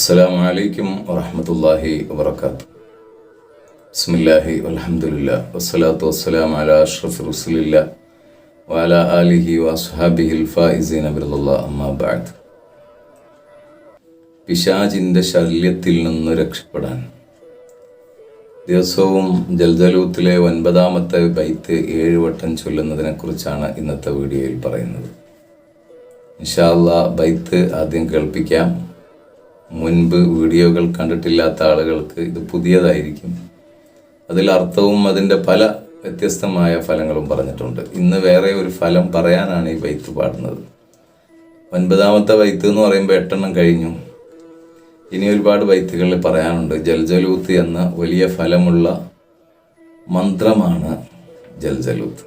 അസ്സലാമു അലൈക്കും വറഹമത്തല്ലാഹി വബർക്കാത്തു ബിസ്മില്ലാഹി അലഹമുല്ല വസ്സലാത്തു വസ്സലാം അല അഷ്റഫ് റുസുലില്ല വാല ആലിഹി വസ്ഹാബിഹിൽ ഫായിസീൻ അബിറുല്ല അമ്മാബാദ് പിശാജിന്റെ ശല്യത്തിൽ നിന്ന് രക്ഷപ്പെടാൻ. ദിവസവും ജൽജലൂത്തിലെ ഒൻപതാമത്തെ ബൈത്ത് ഏഴ് വട്ടം ചൊല്ലുന്നതിനെക്കുറിച്ചാണ് ഇന്നത്തെ വീഡിയോയിൽ പറയുന്നത്. ഇൻഷാല്ല ബൈത്ത് ആദ്യം കേൾപ്പിക്കാം. മുൻപ് വീഡിയോകൾ കണ്ടിട്ടില്ലാത്ത ആളുകൾക്ക് ഇത് പുതിയതായിരിക്കും. അതിൽ അർത്ഥവും അതിന്റെ പല വ്യത്യസ്തമായ ഫലങ്ങളും പറഞ്ഞിട്ടുണ്ട്. ഇന്ന് വേറെ ഒരു ഫലം പറയാനാണ് ഈ വൈത്ത് പാടുന്നത്. ഒൻപതാമത്തെ വൈത്ത് എന്ന് പറയുമ്പോൾ എട്ടെണ്ണം കഴിഞ്ഞു. ഇനി ഒരുപാട് വൈത്തുകളിൽ പറയാനുണ്ട്. ജൽജലൂത്ത് എന്ന വലിയ ഫലമുള്ള മന്ത്രമാണ് ജൽജലൂത്ത്.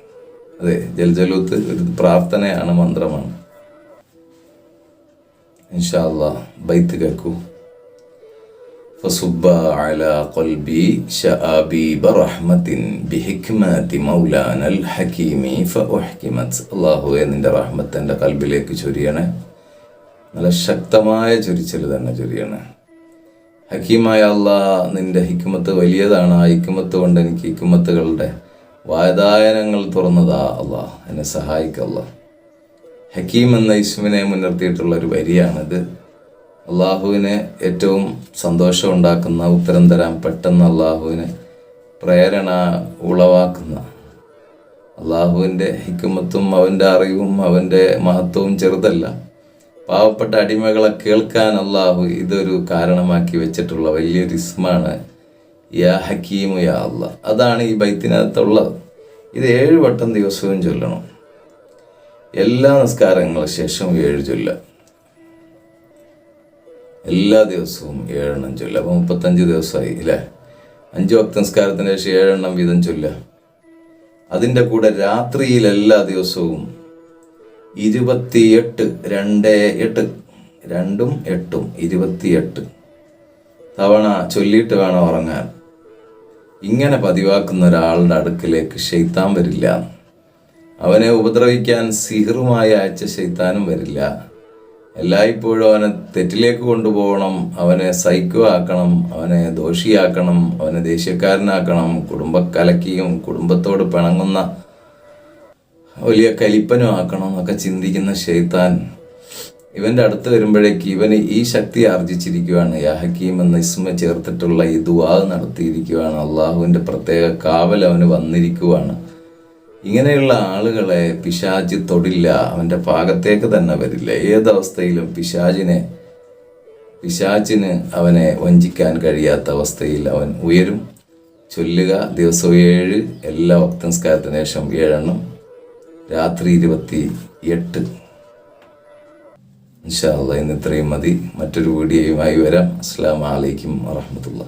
അതെ ജൽജലൂത്ത് ഒരു പ്രാർത്ഥനയാണ് മന്ത്രമാണ്. ഇൻഷാല്ല ബൈത്ത് കേൾക്കൂ فصب على قلبي شآبيب رحمة بحكمة مولانا الحكيم فأحكمت അള്ളാഹുവെ നിന്റെ റഹ്മത്ത് എൻ്റെ കൽബിലേക്ക് ചൊരിയണേ നല്ല ശക്തമായ ചൊരിച്ചൽ തന്നെ ചൊരിയണേ ഹക്കീമായ അള്ളാഹ് നിന്റെ ഹിക്കുമത്ത് വലിയതാണ് ആ ഹിക്കുമത്ത് കൊണ്ട് എനിക്ക് ഹിക്കുമത്തുകളുടെ വായതായനങ്ങൾ തുറന്നതാ അള്ളാഹ് എന്നെ സഹായിക്കല്ല ഹക്കീം എന്ന ഇസ്മിനെ മുൻനിർത്തിയിട്ടുള്ള ഒരു വരിയാണിത്. അള്ളാഹുവിന് ഏറ്റവും സന്തോഷം ഉണ്ടാക്കുന്ന ഉത്തരം തരാൻ പെട്ടെന്ന് അള്ളാഹുവിന് പ്രേരണ ഉളവാക്കുന്ന അള്ളാഹുവിന്റെ ഹിക്കുമത്തും അവന്റെ അറിവും അവന്റെ മഹത്വവും ചെറുതല്ല. പാവപ്പെട്ട അടിമകളെ കേൾക്കാൻ അള്ളാഹു ഇതൊരു കാരണമാക്കി വെച്ചിട്ടുള്ള വലിയൊരു ഇസ്മാണ് യാ ഹക്കീമു യാ അള്ളാഹ്. അതാണ് ഈ ബൈത്തിനകത്തുള്ളത്. ഇത് ഏഴ് വട്ടം ദിവസവും ചൊല്ലണം. എല്ലാ നിസ്കാരങ്ങളും ശേഷം ഏഴ് ചൊല്ല. എല്ലാ ദിവസവും ഏഴെണ്ണം ചൊല്ല. അപ്പോൾ മുപ്പത്തഞ്ച് ദിവസമായി അല്ലേ അഞ്ച് വക്ത നിസ്കാരത്തിന് ശേഷം ഏഴെണ്ണം വീതം ചൊല്ല. അതിന്റെ കൂടെ രാത്രിയിൽ എല്ലാ ദിവസവും ഇരുപത്തിയെട്ട് രണ്ട് എട്ട് രണ്ടും എട്ടും ഇരുപത്തിയെട്ട്. തവണ ചൊല്ലിയിട്ട് വേണം ഉറങ്ങാൻ. ഇങ്ങനെ പതിവാക്കുന്ന ഒരാളുടെ അടുക്കിലേക്ക് ശൈത്താൻ വരില്ല. അവനെ ഉപദ്രവിക്കാൻ സിഹറുമായി അയച്ച ശൈത്താനും വരില്ല. എല്ലായ്പ്പോഴും അവനെ തെറ്റിലേക്ക് കൊണ്ടുപോകണം അവനെ സൈക്കോ ആക്കണം അവനെ ദോഷിയാക്കണം അവനെ ദേഷ്യക്കാരനാക്കണം കുടുംബക്കലക്കിയും കുടുംബത്തോട് പിണങ്ങുന്ന വലിയ കലിപ്പനും ആക്കണം എന്നൊക്കെ ചിന്തിക്കുന്ന ഷെയ്ത്താൻ ഇവന്റെ അടുത്ത് വരുമ്പോഴേക്ക് ഇവന് ഈ ശക്തി ആർജിച്ചിരിക്കുകയാണ് യാഹക്കീം എന്ന ഇസ്മ ചേർത്തിട്ടുള്ള ഈ ദുവാ നടത്തിയിരിക്കുകയാണ് അള്ളാഹുവിന്റെ പ്രത്യേക കാവൽ അവന് വന്നിരിക്കുവാണ്. ഇങ്ങനെയുള്ള ആളുകളെ പിശാജ് തൊടില്ല അവന്റെ പാകത്തേക്ക് തന്നെ വരില്ല. ഏതവസ്ഥയിലും പിശാജിനെ പിശാചിന് അവനെ വഞ്ചിക്കാൻ കഴിയാത്ത അവസ്ഥയിൽ അവൻ ഉയരും. ചൊല്ലുക ദിവസം ഏഴ് എല്ലാ ഭക്തംസ്കാരത്തിന് ശേഷം ഏഴെണ്ണം രാത്രി ഇരുപത്തി എട്ട് ഇൻഷാല്ല ഇന്ന് ഇത്രയും മതി. മറ്റൊരു വീഡിയോയുമായി വരാം. അസ്സാം വലൈക്കും വാഹമത്തുള്ള